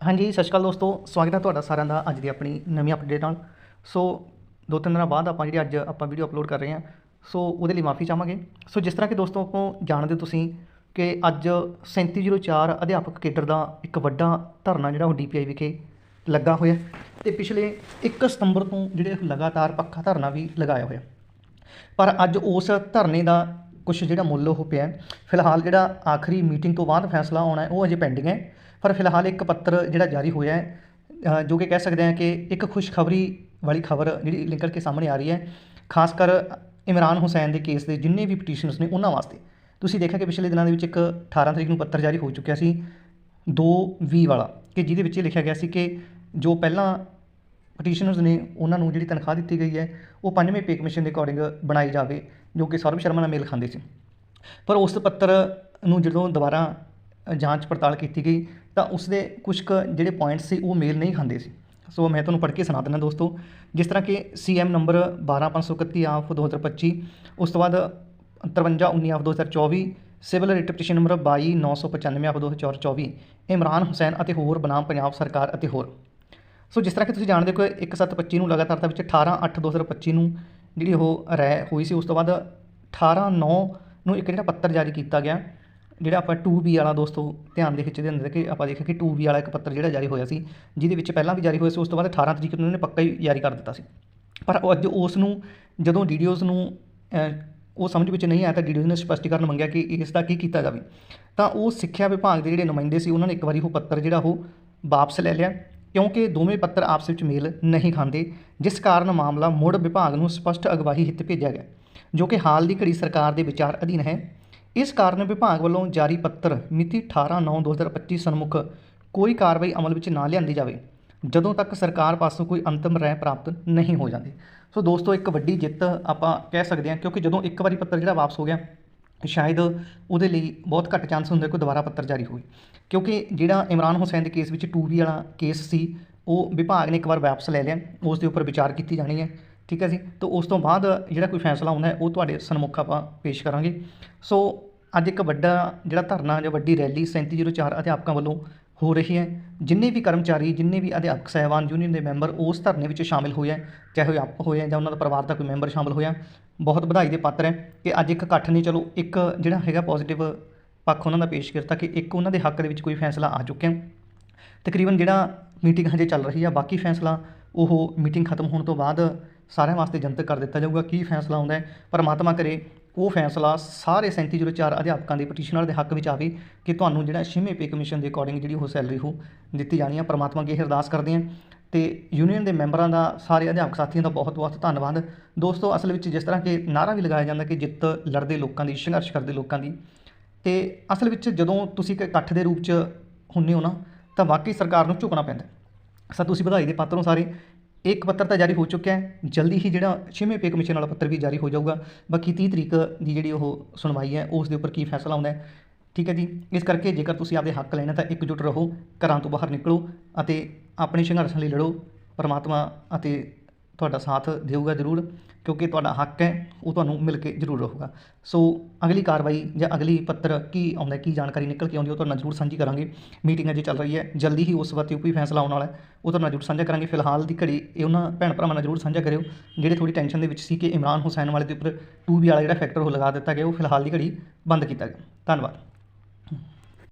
ਹਾਂਜੀ, ਸਤਿ ਸ਼੍ਰੀ ਅਕਾਲ ਦੋਸਤੋ। ਸਵਾਗਤ ਹੈ ਤੁਹਾਡਾ ਸਾਰਿਆਂ ਦਾ ਅੱਜ ਦੀ ਆਪਣੀ ਨਵੀਂ ਅਪਡੇਟ ਨਾਲ। ਸੋ, ਦੋ ਤਿੰਨ ਦਿਨਾਂ ਬਾਅਦ ਆਪਾਂ ਜਿਹੜੀ ਅੱਜ ਆਪਾਂ ਵੀਡੀਓ ਅਪਲੋਡ ਕਰ ਰਹੇ ਹਾਂ, ਸੋ ਉਹਦੇ ਲਈ ਮਾਫੀ ਚਾਹਾਂਗੇ। ਸੋ, ਜਿਸ ਤਰ੍ਹਾਂ ਕਿ ਦੋਸਤੋ, ਆਪਾਂ ਜਾਣਦੇ ਹੋ ਤੁਸੀਂ ਕਿ ਅੱਜ 3704 ਅਧਿਆਪਕ ਕੇਡਰ ਦਾ ਇੱਕ ਵੱਡਾ ਧਰਨਾ ਜਿਹੜਾ ਉਹ ਡੀਪੀਆਈ ਵਿਖੇ ਲੱਗਾ ਹੋਇਆ ਤੇ ਪਿਛਲੇ 1 ਸਤੰਬਰ ਤੋਂ ਜਿਹੜੇ ਲਗਾਤਾਰ ਪੱਕਾ ਧਰਨਾ ਵੀ ਲਗਾਇਆ ਹੋਇਆ। ਪਰ ਅੱਜ ਉਸ ਧਰਨੇ ਦਾ ਕੁਝ ਜਿਹੜਾ ਮੁੱਲ ਉਹ ਪਿਆ ਫਿਲਹਾਲ ਜਿਹੜਾ ਆਖਰੀ ਮੀਟਿੰਗ ਤੋਂ ਬਾਅਦ ਫੈਸਲਾ ਆਉਣਾ ਹੈ, ਉਹ ਅਜੇ ਪੈਂਡਿੰਗ ਹੈ। ਪਰ ਫਿਲਹਾਲ ਇੱਕ ਪੱਤਰ ਜਿਹੜਾ ਜਾਰੀ ਹੋਇਆ ਹੈ ਜੋ ਕਿ ਕਹਿ ਸਕਦੇ ਹਾਂ ਕਿ ਇੱਕ ਖੁਸ਼ਖਬਰੀ ਵਾਲੀ ਖਬਰ ਜਿਹੜੀ ਨਿਕਲ ਕੇ ਸਾਹਮਣੇ ਆ ਰਹੀ ਹੈ, ਖਾਸ ਕਰ ਇਮਰਾਨ ਹੁਸੈਨ ਦੇ ਕੇਸ ਦੇ ਜਿੰਨੇ ਵੀ ਪਟੀਸ਼ਨਰਸ ਨੇ ਉਹਨਾਂ ਵਾਸਤੇ। ਤੁਸੀਂ ਦੇਖਿਆ ਕਿ ਪਿਛਲੇ ਦਿਨਾਂ ਦੇ ਵਿੱਚ ਇੱਕ 18 ਤਰੀਕ ਨੂੰ ਪੱਤਰ ਜਾਰੀ ਹੋ ਚੁੱਕਿਆ ਸੀ 2 ਵਾਲਾ, ਕਿ ਜਿਹਦੇ ਵਿੱਚ ਇਹ ਲਿਖਿਆ ਗਿਆ ਸੀ ਕਿ ਜੋ ਪਹਿਲਾਂ ਪਟੀਸ਼ਨਰਸ ਨੇ ਉਹਨਾਂ ਨੂੰ ਜਿਹੜੀ ਤਨਖਾਹ ਦਿੱਤੀ ਗਈ ਹੈ, ਉਹ ਪੰਜਵੇਂ ਪੇ ਕਮਿਸ਼ਨ ਦੇ ਅਕੋਰਡਿੰਗ ਬਣਾਈ ਜਾਵੇ, ਜੋ ਕਿ ਸੌਰਵ ਸ਼ਰਮਾ ਨਾਲ ਮੇਲ ਖਾਂਦੇ ਸੀ। ਪਰ ਉਸ ਪੱਤਰ ਨੂੰ ਜਦੋਂ ਦੁਬਾਰਾ ਜਾਂਚ ਪੜਤਾਲ ਕੀਤੀ ਗਈ ਤਾਂ ਉਸਦੇ ਕੁਝ ਕੁ ਜਿਹੜੇ ਪੁਆਇੰਟਸ ਸੀ, ਉਹ ਮੇਲ ਨਹੀਂ ਖਾਂਦੇ ਸੀ। ਸੋ ਮੈਂ ਤੁਹਾਨੂੰ ਪੜ੍ਹ ਕੇ ਸੁਣਾ ਦਿੰਦਾ ਦੋਸਤੋ, ਜਿਸ ਤਰ੍ਹਾਂ ਕਿ ਸੀਐਮ ਨੰਬਰ 12531 ਆਫ 2025 ਉਸ ਤੋਂ ਬਾਅਦ 5319 of 2024 civil writ petition number 22995 of 2024 Imran Hussain ਅਤੇ ਹੋਰ ਬਨਾਮ ਪੰਜਾਬ ਸਰਕਾਰ ਅਤੇ ਹੋਰ। ਸੋ ਜਿਸ ਤਰ੍ਹਾਂ ਕਿ ਤੁਸੀਂ ਜਾਣਦੇ ਹੋ ਕਿ 1725 ਨੂੰ ਲਗਾਤਾਰ ਵਿੱਚ 18 8 2025 ਨੂੰ ਜਿਹੜੀ ਉਹ ਰਾਇ ਹੋਈ ਸੀ, ਉਸ ਤੋਂ ਬਾਅਦ 18 9 ਨੂੰ ਇੱਕ ਜਿਹੜਾ ਪੱਤਰ ਜਾਰੀ ਕੀਤਾ ਗਿਆ। ਜਿਹੜਾ ਆਪਾਂ 2B ਵਾਲਾ ਦੋਸਤੋ ਧਿਆਨ ਦੇ ਵਿੱਚ ਦੇ ਅੰਦਰ ਕਿ ਆਪਾਂ ਦੇਖਿਆ ਕਿ 2B ਵਾਲਾ ਇੱਕ ਪੱਤਰ ਜਿਹੜਾ ਜਾਰੀ ਹੋਇਆ ਸੀ, ਜਿਹਦੇ ਵਿੱਚ ਪਹਿਲਾਂ ਵੀ ਜਾਰੀ ਹੋਇਆ ਸੀ, ਉਸ ਤੋਂ ਬਾਅਦ 18 ਤਰੀਕ ਨੂੰ ਉਹਨੇ ਪੱਕਾ ਹੀ ਜਾਰੀ ਕਰ ਦਿੱਤਾ ਸੀ। ਪਰ ਅੱਜ ਉਸ ਨੂੰ, ਜਦੋਂ ਡੀਡੀਓਜ਼ ਨੂੰ ਉਹ ਸਮਝ ਵਿੱਚ ਨਹੀਂ ਆਇਆ ਤਾਂ ਡੀਡੀਓਜ਼ ਨੇ ਸਪਸ਼ਟੀਕਰਨ ਮੰਗਿਆ ਕਿ ਇਸ ਦਾ ਕੀ ਕੀਤਾ ਜਾਵੇ। ਤਾਂ ਉਹ ਸਿੱਖਿਆ ਵਿਭਾਗ ਦੇ ਜਿਹੜੇ ਨੁਮਾਇੰਦੇ ਸੀ, ਉਹਨਾਂ ਨੇ ਇੱਕ ਵਾਰੀ ਉਹ ਪੱਤਰ ਜਿਹੜਾ ਉਹ ਵਾਪਸ ਲੈ ਲਿਆ, ਕਿਉਂਕਿ ਦੋਵੇਂ ਪੱਤਰ ਆਪਸ ਵਿੱਚ ਮੇਲ ਨਹੀਂ ਖਾਂਦੇ, ਜਿਸ ਕਾਰਨ ਮਾਮਲਾ ਮੁੜ ਵਿਭਾਗ ਨੂੰ ਸਪਸ਼ਟ ਅਗਵਾਈ ਹਿੱਤ ਭੇਜਿਆ ਗਿਆ, ਜੋ ਕਿ ਹਾਲ ਦੀ ਘੜੀ ਸਰਕਾਰ ਦੇ ਵਿਚਾਰ ਅਧੀਨ ਹੈ। ਇਸ ਕਾਰਨ ਵਿਭਾਗ ਵੱਲੋਂ ਜਾਰੀ ਪੱਤਰ ਮਿਤੀ 18/9/2025 ਸਨਮੁਖ ਕੋਈ ਕਾਰਵਾਈ ਅਮਲ ਵਿੱਚ ਨਾ ਲਿਆਂਦੀ ਜਾਵੇ, ਜਦੋਂ ਤੱਕ ਸਰਕਾਰ ਪਾਸੋਂ ਕੋਈ ਅੰਤਮ ਰਾਏ ਪ੍ਰਾਪਤ ਨਹੀਂ ਹੋ ਜਾਂਦੀ। ਸੋ ਦੋਸਤੋ, ਇੱਕ ਵੱਡੀ ਜਿੱਤ ਆਪਾਂ ਕਹਿ ਸਕਦੇ ਹਾਂ, ਕਿਉਂਕਿ ਜਦੋਂ ਇੱਕ ਵਾਰੀ ਪੱਤਰ ਜਿਹੜਾ ਵਾਪਸ ਹੋ ਗਿਆ, ਸ਼ਾਇਦ ਉਹਦੇ ਲਈ ਬਹੁਤ ਘੱਟ ਚਾਂਸ ਹੁੰਦੇ ਕੋਈ ਦੁਬਾਰਾ ਪੱਤਰ ਜਾਰੀ ਹੋਵੇ। ਕਿਉਂਕਿ ਜਿਹੜਾ ਇਮਰਾਨ ਹੁਸੈਨ ਦੇ ਕੇਸ ਵਿੱਚ 2B ਵਾਲਾ ਕੇਸ ਸੀ, ਉਹ ਵਿਭਾਗ ਨੇ ਇੱਕ ਵਾਰ ਵਾਪਸ ਲੈ ਲਿਆ, ਉਸ ਦੇ ਉੱਪਰ ਵਿਚਾਰ ਕੀਤੀ ਜਾਣੀ ਹੈ। ਠੀਕ ਹੈ ਜੀ? ਤਾਂ ਉਸ ਤੋਂ ਬਾਅਦ ਜਿਹੜਾ ਕੋਈ ਫੈਸਲਾ ਹੁੰਦਾ ਉਹ ਤੁਹਾਡੇ ਸਨਮੁਖ ਆਪਾਂ ਪੇਸ਼ ਕਰਾਂਗੇ। ਸੋ ਅੱਜ ਇੱਕ ਵੱਡਾ ਜਿਹੜਾ ਧਰਨਾ, ਜਾਂ ਵੱਡੀ ਰੈਲੀ 3704 ਅਧਿਆਪਕਾਂ ਵੱਲੋਂ ਹੋ ਰਹੀ ਹੈ। ਜਿੰਨੇ ਵੀ ਕਰਮਚਾਰੀ, ਜਿੰਨੇ ਵੀ ਅਧਿਆਪਕ ਸਹਿਬਾਨ ਯੂਨੀਅਨ ਦੇ ਮੈਂਬਰ ਉਸ ਧਰਨੇ ਵਿੱਚ ਸ਼ਾਮਿਲ ਹੋਏ ਹੈ। ਚਾਹੇ ਉਹ ਆਪ ਹੋਏ ਜਾਂ ਉਹਨਾਂ ਦਾ ਪਰਿਵਾਰ ਦਾ ਕੋਈ ਮੈਂਬਰ ਸ਼ਾਮਿਲ ਹੋਇਆ। ਬਹੁਤ ਵਧਾਈ ਦੇ ਪਾਤਰ ਹੈ ਕਿ ਅੱਜ ਇੱਕ ਇਕੱਠ ਨਹੀਂ ਚਲੋ ਇੱਕ ਜਿਹੜਾ ਹੈਗਾ ਪੋਜ਼ਿਟਿਵ ਪੱਖ ਉਹਨਾਂ ਦਾ ਪੇਸ਼ ਕੀਤਾ ਕਿ ਇੱਕ ਉਹਨਾਂ ਦੇ ਹੱਕ ਦੇ ਵਿੱਚ ਕੋਈ ਫੈਸਲਾ ਆ ਚੁੱਕਿਆ। ਤਕਰੀਬਨ ਜਿਹੜਾ ਮੀਟਿੰਗ ਹਜੇ ਚੱਲ ਰਹੀ ਆ, ਬਾਕੀ ਫੈਸਲਾ ਉਹ ਮੀਟਿੰਗ ਖਤਮ ਹੋਣ ਤੋਂ ਬਾਅਦ ਸਾਰਿਆਂ ਵਾਸਤੇ ਜਨਤਕ ਕਰ ਦਿੱਤਾ ਜਾਊਗਾ। ਕੀ ਫੈਸਲਾ ਆਉਂਦਾ ਹੈ? ਪਰਮਾਤਮਾ ਕਰੇ ਉਹ ਫੈਸਲਾ ਸਾਰੇ 3704 ਅਧਿਆਪਕਾਂ ਦੇ ਪਟੀਸ਼ਨਰ ਦੇ ਹੱਕ ਵਿੱਚ ਆਵੇ ਕਿ ਤੁਹਾਨੂੰ ਜਿਹੜਾ ਛੇਵੇਂ ਪੇ ਕਮਿਸ਼ਨ ਦੇ ਅਕੋਰਡਿੰਗ ਜਿਹੜੀ ਉਹ ਸੈਲਰੀ ਹੋ ਦਿੱਤੀ ਜਾਣੀ ਆ ਪਰਮਾਤਮਾ ਅੱਗੇ ਇਹ ਅਰਦਾਸ ਕਰਦੇ ਹਾਂ ਤੇ ਯੂਨੀਅਨ ਦੇ ਮੈਂਬਰਾਂ ਦਾ, ਸਾਰੇ ਅਧਿਆਪਕ ਸਾਥੀਆਂ ਦਾ ਬਹੁਤ ਬਹੁਤ ਧੰਨਵਾਦ। ਦੋਸਤੋ, ਅਸਲ ਵਿੱਚ ਜਿਸ ਤਰ੍ਹਾਂ ਕਿ ਨਾਰਾ ਵੀ ਲਗਾਇਆ ਜਾਂਦਾ ਕਿ ਜਿੱਤ ਲੜਦੇ ਲੋਕਾਂ ਦੀ, ਸੰਘਰਸ਼ ਕਰਦੇ ਲੋਕਾਂ ਦੀ, ਤੇ ਅਸਲ ਵਿੱਚ ਜਦੋਂ ਤੁਸੀਂ ਇੱਕ ਇਕੱਠ ਦੇ ਰੂਪ 'ਚ ਹੁੰਨੇ ਹੋ ਨਾ, ਤਾਂ ਵਾਕਈ ਸਰਕਾਰ ਨੂੰ ਝੁਕਣਾ ਪੈਂਦਾ ਹੈ। ਸਰ, ਤੁਸੀਂ ਵਧਾਈ ਦੇ ਪਾਤਰ ਹੋ ਸਾਰੇ। ਇੱਕ ਪੱਤਰ ਤਾਂ ਜਾਰੀ ਹੋ ਚੁੱਕਿਆ ਹੈ। ਜਲਦੀ ਹੀ ਜਿਹੜਾ ਛੇਵੇਂ ਪੇ ਕਮਿਸ਼ਨ ਵਾਲਾ ਪੱਤਰ ਵੀ ਜਾਰੀ ਹੋ ਜਾਊਗਾ। ਬਾਕੀ 30 ਤਰੀਕ ਦੀ ਜਿਹੜੀ ਉਹ ਸੁਣਵਾਈ ਹੈ, ਉਸ ਦੇ ਉੱਪਰ ਕੀ ਫੈਸਲਾ ਆਉਂਦਾ ਹੈ? ਠੀਕ ਹੈ ਜੀ। ਇਸ ਕਰਕੇ ਜੇਕਰ ਤੁਸੀਂ ਆਪਦੇ ਹੱਕ ਲੈਣਾ ਤਾਂ ਇਕਜੁੱਟ ਰਹੋ, ਘਰਾਂ ਤੋਂ ਬਾਹਰ ਨਿਕਲੋ ਅਤੇ ਆਪਣੇ ਸੰਘਰਸ਼ਾਂ ਲਈ ਲੜੋ। ਪਰਮਾਤਮਾ ਅਤੇ ਤੁਹਾਡਾ ਸਾਥ ਦੇਊਗਾ ਜ਼ਰੂਰ, ਕਿਉਂਕਿ ਤੁਹਾਡਾ ਹੱਕ ਹੈ, ਉਹ ਤੁਹਾਨੂੰ ਮਿਲ ਕੇ ਜ਼ਰੂਰ ਰਹੂਗਾ। ਸੋ ਅਗਲੀ ਕਾਰਵਾਈ ਜਾਂ ਅਗਲੀ ਪੱਤਰ ਕੀ ਆਉਂਦਾ ਕੀ ਜਾਣਕਾਰੀ ਨਿਕਲ ਕੇ ਆਉਂਦੀ ਉਹ ਤੁਹਾਡੇ ਨਾਲ ਜ਼ਰੂਰ ਸਾਂਝੀ ਕਰਾਂਗੇ। ਮੀਟਿੰਗ ਅਜੇ ਚੱਲ ਰਹੀ ਹੈ, ਜਲਦੀ ਹੀ ਉਸ ਵਕਤ ਕੋਈ ਫੈਸਲਾ ਆਉਣ ਵਾਲਾ ਹੈ, ਉਹ ਤੁਹਾਡੇ ਨਾਲ ਜ਼ਰੂਰ ਸਾਂਝਾ ਕਰਾਂਗੇ। ਫਿਲਹਾਲ ਦੀ ਘੜੀ ਇਹ ਉਹਨਾਂ ਭੈਣ ਭਰਾਵਾਂ ਨਾਲ ਜ਼ਰੂਰ ਸਾਂਝਾ ਕਰਿਓ, ਜਿਹੜੇ ਥੋੜੀ ਟੈਨਸ਼ਨ ਦੇ ਵਿੱਚ ਸੀ ਕਿ ਇਮਰਾਨ ਹੁਸੈਨ ਵਾਲੇ ਦੇ ਉੱਪਰ 2B ਵਾਲਾ ਜਿਹੜਾ ਫੈਕਟਰ ਉਹ ਲਗਾ ਦਿੱਤਾ ਗਿਆ, ਉਹ ਫਿਲਹਾਲ ਦੀ ਘੜੀ ਬੰਦ ਕੀਤਾ ਗਿਆ। ਧੰਨਵਾਦ।